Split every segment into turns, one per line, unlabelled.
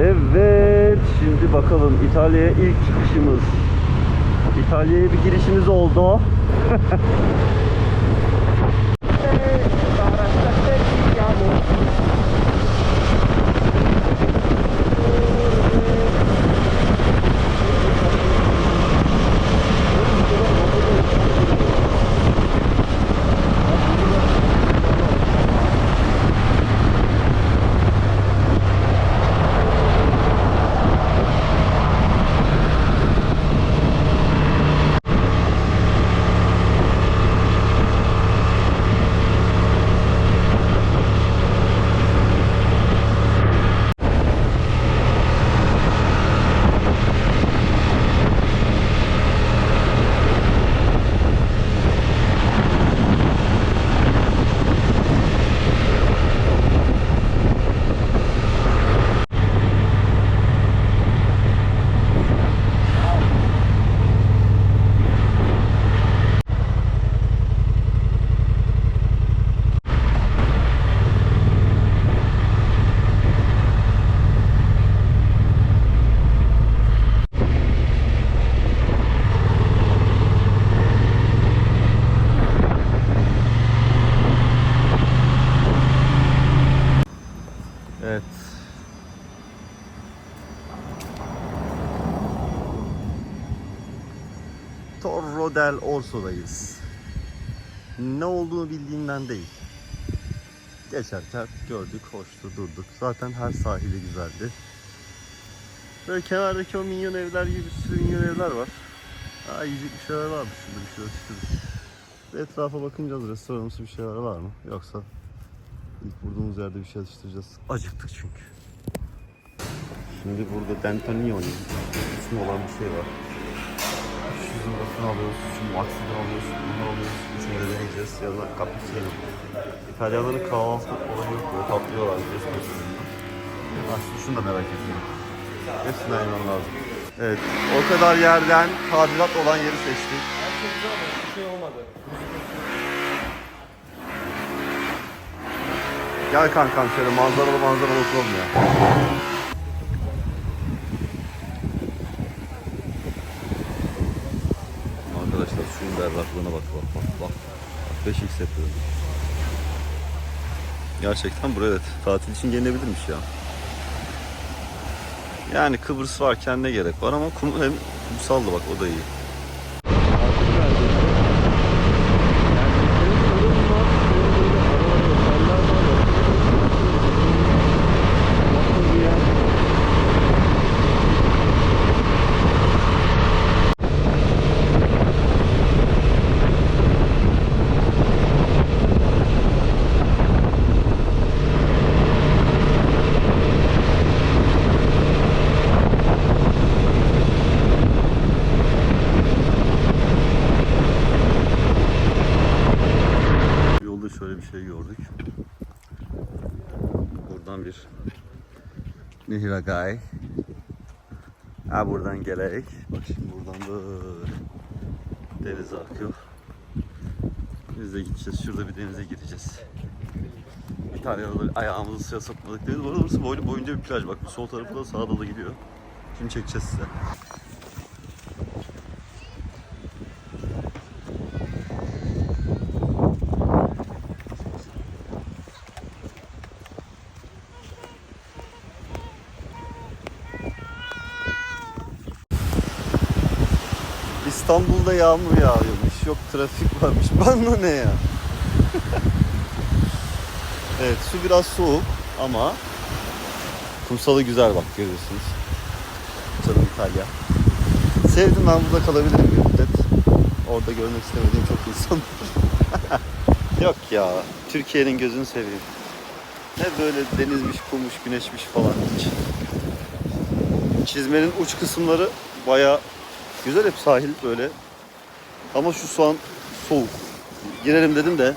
Evet, şimdi bakalım İtalya'ya ilk çıkışımız. İtalya'ya bir girişimiz oldu. Evet. Torro del Orso'dayız. Ne olduğunu bildiğimden değil. Geçerken gördük, hoştu, durduk. Zaten her sahili güzeldi. Böyle kenardaki o minyon evler gibi bir sürü minyon evler var. Aa yiyecek bir şeyler varmış şurada bir şeyler içeriz. Bir etrafa bakınacağız restoranımsı bir şeyler var mı? Yoksa ilk vurduğumuz yerde bir şey atıştıracağız. Acıktık çünkü. Şimdi burada Dentonioni ismi olan bir şey var. Şu zımbasını alıyoruz, şu maxini alıyoruz, bunu alıyoruz. Üçünü de deneyeceğiz. Yanına cappuccino. İtalyanların kahvaltı olayı yok. Böyle tatlıyorlar. Aslında şunu da merak ediyorum. Hepsini ayırmam lazım. Evet, o kadar yerden tadilat olan yeri seçtik.
Her şey güzel ama bir şey olmadı.
Gel kankam şöyle manzaralı manzaralı oturalım ya. Berraklığına bak bak bak bak. 5x yapıyor. Gerçekten buraya evet tatil için gelinebilirmiş ya. Yani Kıbrıs varken ne gerek var ama kum, hem kumsaldı bak o da iyi. Yolda şöyle bir şey gördük. Buradan bir Nihiragay. Ha buradan gelerek. Bak şimdi buradan böyle denize akıyor. Biz de gideceğiz. Şurada bir denize gireceğiz. İtalya'da da ayağımızı suya sokmadık deniz. Arada burası boylu boyunca bir plaj. Bak bu sol tarafı da sağa da gidiyor. Şimdi çekeceğiz size. İstanbul'da yağmur yağıyormuş. Yok trafik varmış. Bana ne ya? evet su biraz soğuk ama kumsalı güzel bak görüyorsunuz. Canım İtalya. Sevdim ben burada kalabilirim bir müddet. Orada görmek istemediğim çok insan. Yok ya. Türkiye'nin gözünü seveyim. Ne böyle denizmiş, kummuş, güneşmiş falan hiç. Çizmenin uç kısımları bayağı Güzel hep sahil böyle. Ama şu su an soğuk. Girelim dedim de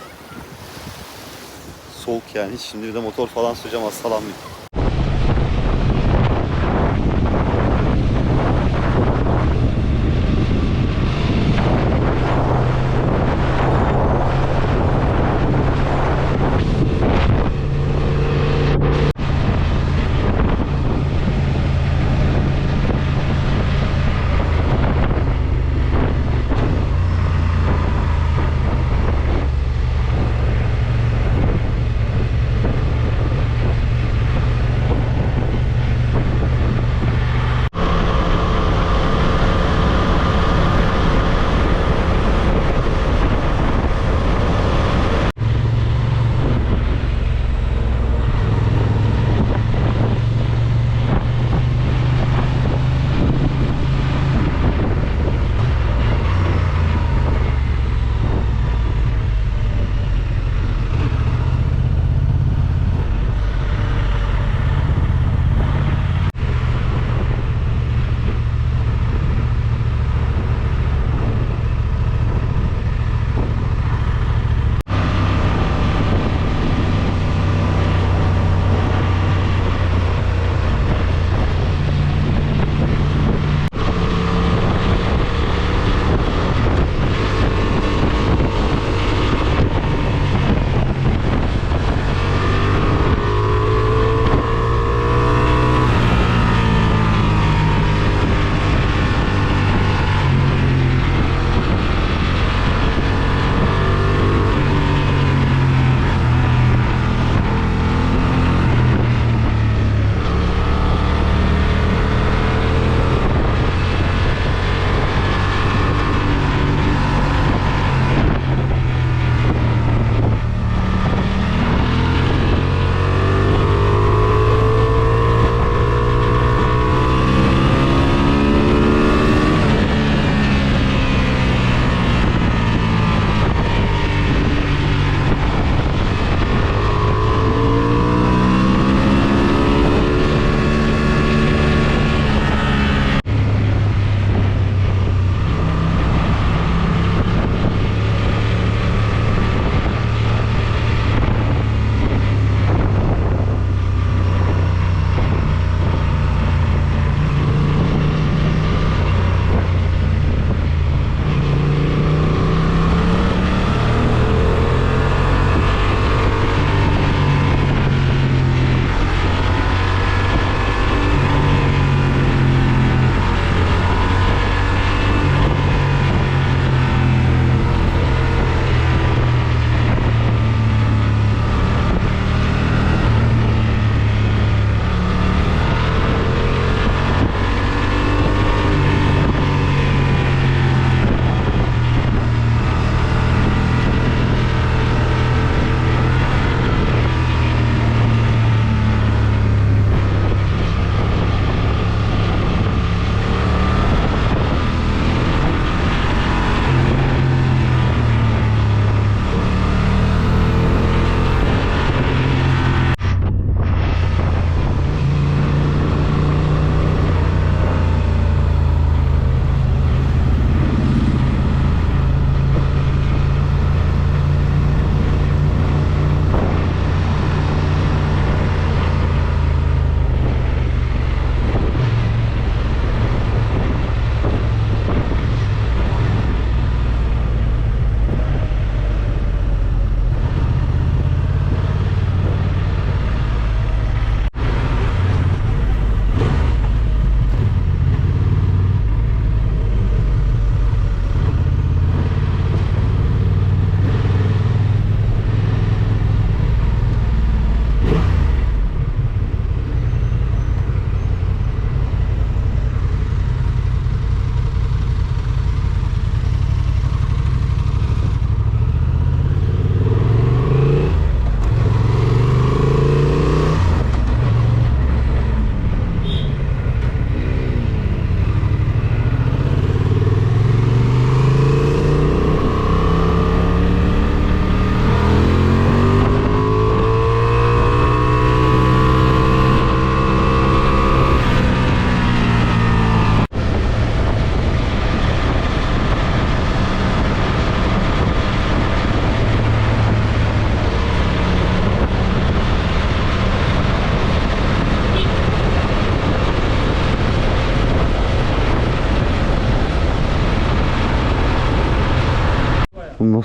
soğuk yani. Şimdi bir de motor falan süreceğim hastalanmayayım.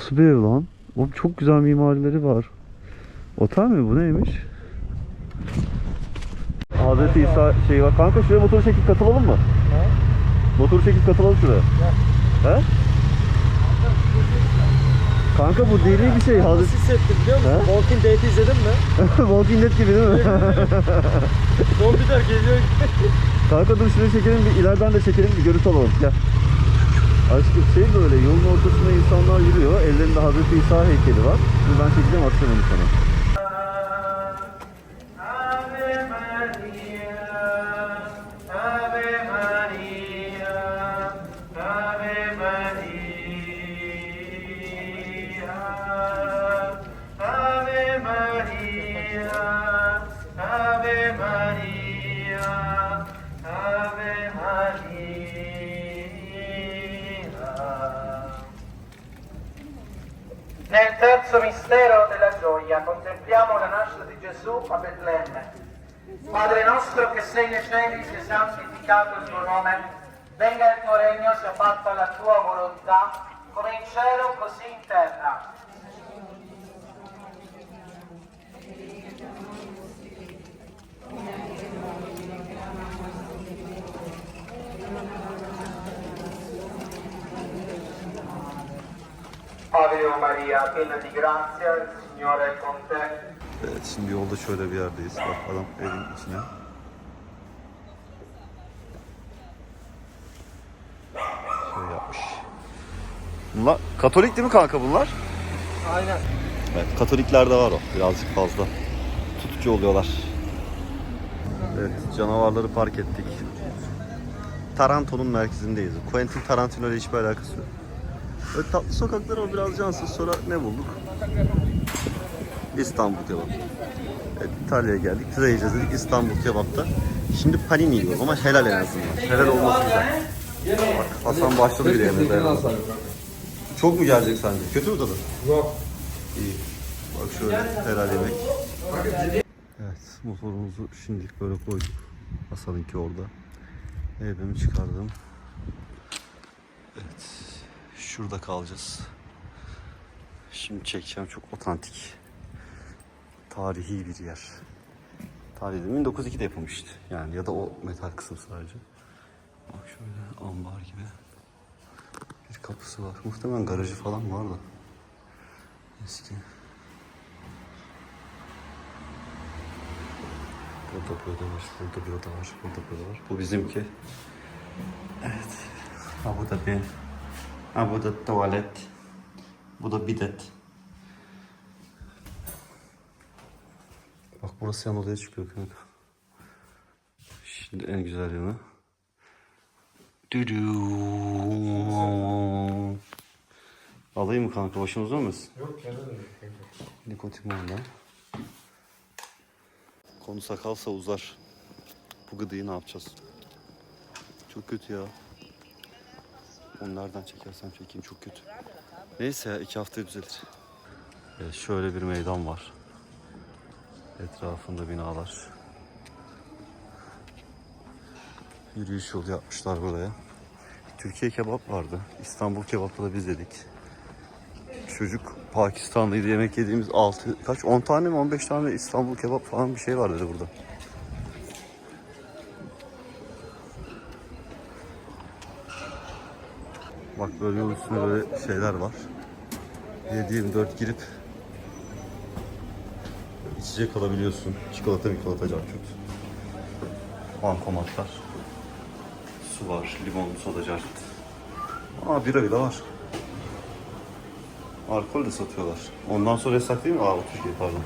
Nasıl bir ev lan? Oğlum çok güzel mimarileri var. Otel mi bu neymiş? Hazreti İsa şey var. Kanka şuraya motoru çekip katılalım mı? Motoru çekip katılalım şuraya. He? Kanka bu deli bir şey. Hazreti
Nasıl hissettim biliyor musun?
He?
Walking Dead'i izledin mi?
Walking Dead gibi değil mi?
Zombiler geliyor.
Kanka dur şuraya çekelim bir ileriden de çekelim bir görüntü alalım. Gel. Aşkım şey böyle yolun ortasında insanlar yürüyor. Ellerinde Hazreti İsa heykeli var. Şimdi ben çekeceğim atacağım onu sana.
Nel terzo mistero della gioia contempliamo la nascita di Gesù a Betlemme. Padre nostro che sei nei cieli, sia santificato il tuo nome, venga il tuo regno, sia fatta la tua volontà, come in cielo così in terra. Ave Maria, piena di grazia, il Signore è con te.
Evet şimdi yolda şöyle bir yerdeyiz. Bak adam evin içine. Şöyle yapmış. Bunlar Katolik değil mi kanka bunlar?
Aynen.
Evet Katoliklerde var o birazcık fazla. Tutucu oluyorlar. Evet canavarları park ettik. Taranto'nun merkezindeyiz. Quentin Tarantino ile hiçbir alakası yok. Böyle tatlı sokaklar ama biraz cansız. Sonra ne bulduk? İstanbul kebap. Evet, İtalya'ya geldik. Pizza yiyeceğiz dedik İstanbul kebapta. Şimdi panini yiyoruz ama helal en azından. Helal olması güzel. Bak Hasan başladı bile yemeğe. dayanamadı. Çok mu gelecek sence? Kötü mü tadı?
Yok.
İyi. Bak şöyle helal yemek. Evet motorumuzu şimdilik böyle koyduk. Hasan'ınki orada. Evimi çıkardım. Evet. Şurada kalacağız. Şimdi çekeceğim çok otantik. Tarihi bir yer. Tarihi de 1902'de yapılmıştı. Yani ya da o metal kısım sadece. Bak şöyle ambar gibi. Bir kapısı var. Muhtemelen garajı falan var da. Eski. Burada burada var, burada burada var, burada burada var. Bu bizimki. Evet. Ha bu da bir. Ha bu da tuvalet. Bu da bidet. Bak burası yan odaya çıkıyor kanka. Şimdi en güzel yanı. Düdü. Alayım mı kanka? Başımız olmasın?
Yok kendin de.
Nikotin var lan. Konu sakalsa uzar. Bu gıdıyı ne yapacağız? Çok kötü ya. Onu nereden çekersem çekeyim çok kötü. Neyse ya iki haftaya düzelir. Evet, şöyle bir meydan var. Etrafında binalar. Yürüyüş yolu yapmışlar buraya. Türkiye kebap vardı. İstanbul kebapta da biz yedik çocuk Pakistanlıydı yemek yediğimiz 6 kaç 10 tane mi 15 tane İstanbul kebap falan bir şey var dedi burada. Bak böyle yol üstünde böyle şeyler var. 7-24 girip içecek alabiliyorsun. Çikolata mikolata carçurt. Bankomatlar. Su var, limon, soda carçurt. Aa bira bile var. Alkol de satıyorlar. Ondan sonra yasak değil mi? Aa 32 pardon.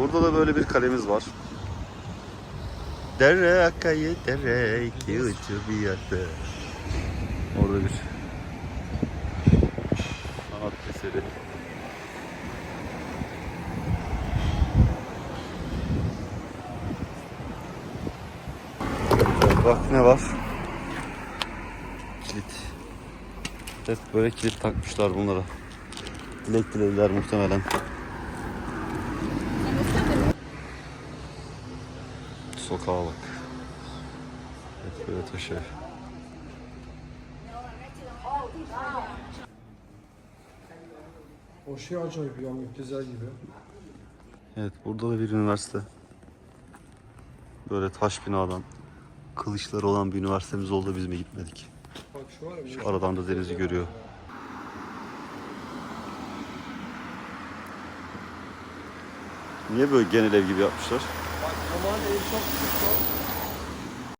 Burada da böyle bir kalemiz var. Dere akayı dere iki ucu bir yerde. Orada bir sanat eseri. Bak ne var? Kilit. Hep böyle kilit takmışlar bunlara. Dilek dilediler muhtemelen. sokağa bak. Evet böyle taşı.
O şey acayip ya müptezel gibi.
Evet burada da bir üniversite. Böyle taş binadan kılıçları olan bir üniversitemiz oldu biz mi gitmedik.
Bak şu var ya.
Şu aradan da denizi görüyor. Niye böyle genel ev gibi yapmışlar?
Bak aman ev çok o.